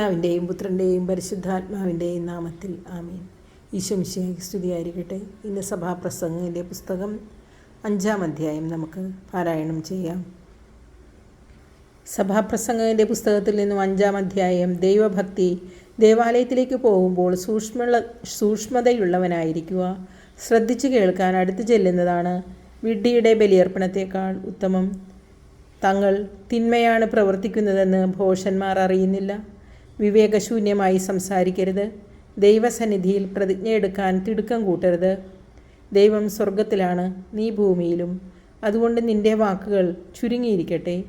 പിതാവിന്റെയും പുത്രന്റെയും പരിശുദ്ധാത്മാവിന്റെയും നാമത്തിൽ ആമീൻ. ഈശോമിശിയായി സ്തുതിയായിരിക്കട്ടെ. ഇന്ന് സഭാപ്രസംഗത്തിന്റെ പുസ്തകം അഞ്ചാം അധ്യായം നമുക്ക് പാരായണം ചെയ്യാം. സഭാപ്രസംഗത്തിന്റെ പുസ്തകത്തിൽ നിന്നും അഞ്ചാം അധ്യായം ദൈവഭക്തി ദേവാലയത്തിലേക്ക് പോകുമ്പോൾ സൂക്ഷ്മ സൂക്ഷ്മതയുള്ളവനായിരിക്കുക. ശ്രദ്ധിച്ചു കേൾക്കാൻ അടുത്തു ചെല്ലുന്നതാണ് വിഡ്ഢിയുടെ ബലിയർപ്പണത്തേക്കാൾ ഉത്തമം. തങ്ങൾ തിന്മയാണ് പ്രവർത്തിക്കുന്നതെന്ന് ഭോഷന്മാർ അറിയുന്നില്ല. വിവേകശൂന്യമായി സംസാരിക്കരുത്. ദൈവസന്നിധിയിൽ പ്രതിജ്ഞയെടുക്കാൻ തിടുക്കം കൂട്ടരുത്. ദൈവം സ്വർഗത്തിലാണ് നീ ഭൂമിയിലും. അതുകൊണ്ട് നിന്റെ വാക്കുകൾ ചുരുങ്ങിയിരിക്കട്ടെ.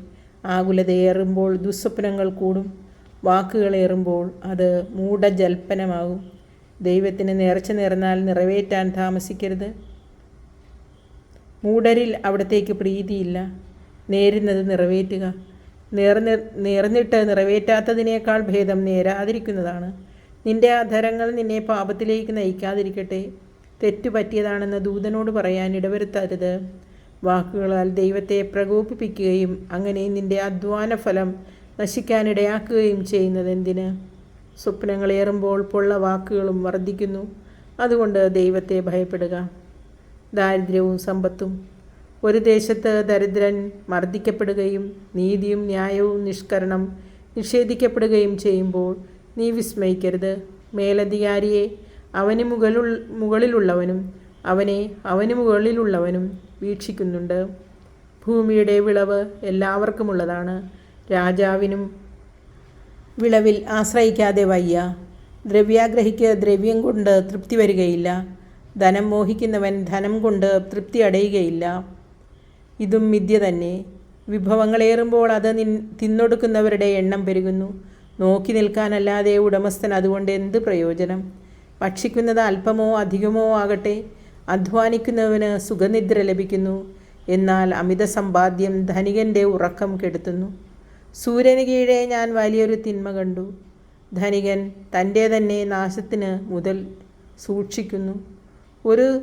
ആകുലതയേറുമ്പോൾ ദുസ്വപ്നങ്ങൾ കൂടും. വാക്കുകളേറുമ്പോൾ അത് മൂഢജൽപ്പനമാകും. ദൈവത്തിന് നേർച്ച നേർന്നാൽ നിറവേറ്റാൻ താമസിക്കരുത്. മൂഢരിൽ അവിടത്തേക്ക് പ്രീതിയില്ല. നേരുന്നത് നിറവേറ്റുക. നേർന്നി നേർന്നിട്ട് നിറവേറ്റാത്തതിനേക്കാൾ ഭേദം നേരാതിരിക്കുന്നതാണ്. നിന്റെ അധരങ്ങൾ നിന്നെ പാപത്തിലേക്ക് നയിക്കാതിരിക്കട്ടെ. തെറ്റു പറ്റിയതാണെന്ന് ദൂതനോട് പറയാൻ ഇടവരുത്തരുത്. വാക്കുകളാൽ ദൈവത്തെ പ്രകോപിപ്പിക്കുകയും അങ്ങനെ നിന്റെ അധ്വാന ഫലം നശിക്കാനിടയാക്കുകയും ചെയ്യുന്നത് എന്തിന്? സ്വപ്നങ്ങളേറുമ്പോൾ പൊള്ള വാക്കുകളും വർദ്ധിക്കുന്നു. അതുകൊണ്ട് ദൈവത്തെ ഭയപ്പെടുക. ദാരിദ്ര്യവും സമ്പത്തും ഒരു ദേശത്ത് ദരിദ്രൻ മർദ്ദിക്കപ്പെടുകയും നീതിയും ന്യായവും നിഷ്കരണം നിഷേധിക്കപ്പെടുകയും ചെയ്യുമ്പോൾ നീ വിസ്മയിക്കരുത്. മേലധികാരിയെ അവന് മുകളിൽ മുകളിലുള്ളവനും അവനെ അവന് മുകളിലുള്ളവനും വീക്ഷിക്കുന്നുണ്ട്. ഭൂമിയുടെ വിളവ് എല്ലാവർക്കുമുള്ളതാണ്. രാജാവിനും വിളവിൽ ആശ്രയിക്കാതെ വയ്യ. ദ്രവ്യാഗ്രഹിക്ക് ദ്രവ്യം കൊണ്ട് തൃപ്തി വരികയില്ല. ധനം മോഹിക്കുന്നവൻ ധനം കൊണ്ട് തൃപ്തി അടയുകയില്ല. ഇതും മിഥ്യ തന്നെ. വിഭവങ്ങളേറുമ്പോൾ അത് നിൻ തിന്നൊടുക്കുന്നവരുടെ എണ്ണം പെരുകുന്നു. നോക്കി നിൽക്കാനല്ലാതെ ഉടമസ്ഥൻ അതുകൊണ്ട് എന്ത് പ്രയോജനം? ഭക്ഷിക്കുന്നത് അല്പമോ അധികമോ ആകട്ടെ അധ്വാനിക്കുന്നവന് സുഖനിദ്ര ലഭിക്കുന്നു. എന്നാൽ അമിത സമ്പാദ്യം ധനികന്റെ ഉറക്കം കെടുത്തുന്നു. സൂര്യന് കീഴേ ഞാൻ വലിയൊരു തിന്മ കണ്ടു. ധനികൻ തന്റെ തന്നെ നാശത്തിന് മുതൽ സൂക്ഷിക്കുന്നു. ഒരു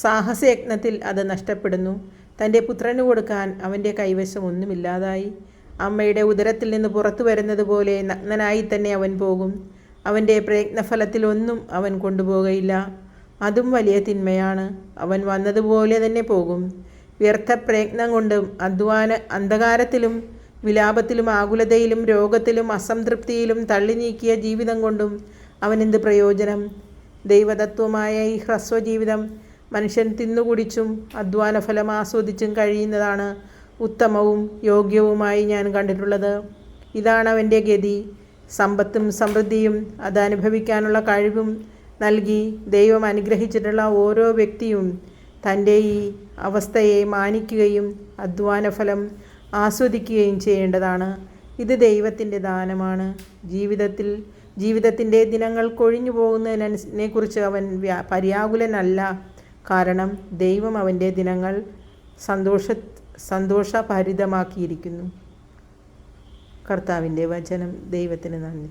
സാഹസയജ്ഞത്തിൽ അത് നഷ്ടപ്പെടുന്നു. തന്റെ പുത്രന് കൊടുക്കാൻ അവന്റെ കൈവശം ഒന്നുമില്ലാതായി. അമ്മയുടെ ഉദരത്തിൽ നിന്ന് പുറത്തു വരുന്നത് പോലെ നഗ്നനായി തന്നെ അവൻ പോകും. അവന്റെ പ്രയത്നഫലത്തിലൊന്നും അവൻ കൊണ്ടുപോകയില്ല. അതും വലിയ തിന്മയാണ്. അവൻ വന്നതുപോലെ തന്നെ പോകും. വ്യർത്ഥ പ്രയത്നം കൊണ്ടും അധ്വാന അന്ധകാരത്തിലും വിലാപത്തിലും ആകുലതയിലും രോഗത്തിലും അസംതൃപ്തിയിലും തള്ളി നീക്കിയ ജീവിതം കൊണ്ടും അവനെന്ത് പ്രയോജനം? ദൈവതത്വമായ ഈ ഹ്രസ്വജീവിതം മനുഷ്യൻ തിന്നുകുടിച്ചും അധ്വാനഫലം ആസ്വദിച്ചും കഴിയുന്നതാണ് ഉത്തമവും യോഗ്യവുമായി ഞാൻ കണ്ടിട്ടുള്ളത്. ഇതാണ് അവന്റെ ഗതി. സമ്പത്തും സമൃദ്ധിയും അത് അനുഭവിക്കാനുള്ള കഴിവും നൽകി ദൈവം അനുഗ്രഹിച്ചിട്ടുള്ള ഓരോ വ്യക്തിയും തന്റെ ഈ അവസ്ഥയെ മാനിക്കുകയും അധ്വാനഫലം ആസ്വദിക്കുകയും ചെയ്യേണ്ടതാണ്. ഇത് ദൈവത്തിന്റെ ദാനമാണ്. ജീവിതത്തിൽ ജീവിതത്തിന്റെ ദിനങ്ങൾ കൊഴിഞ്ഞു പോകുന്നതിനെ കുറിച്ച് അവൻ പര്യാകുലനല്ല. കാരണം ദൈവം അവന്റെ ദിനങ്ങൾ സന്തോഷ സന്തോഷഭരിതമാക്കിയിരിക്കുന്നു. കർത്താവിന്റെ വചനം ദൈവത്തിന് നന്ദി.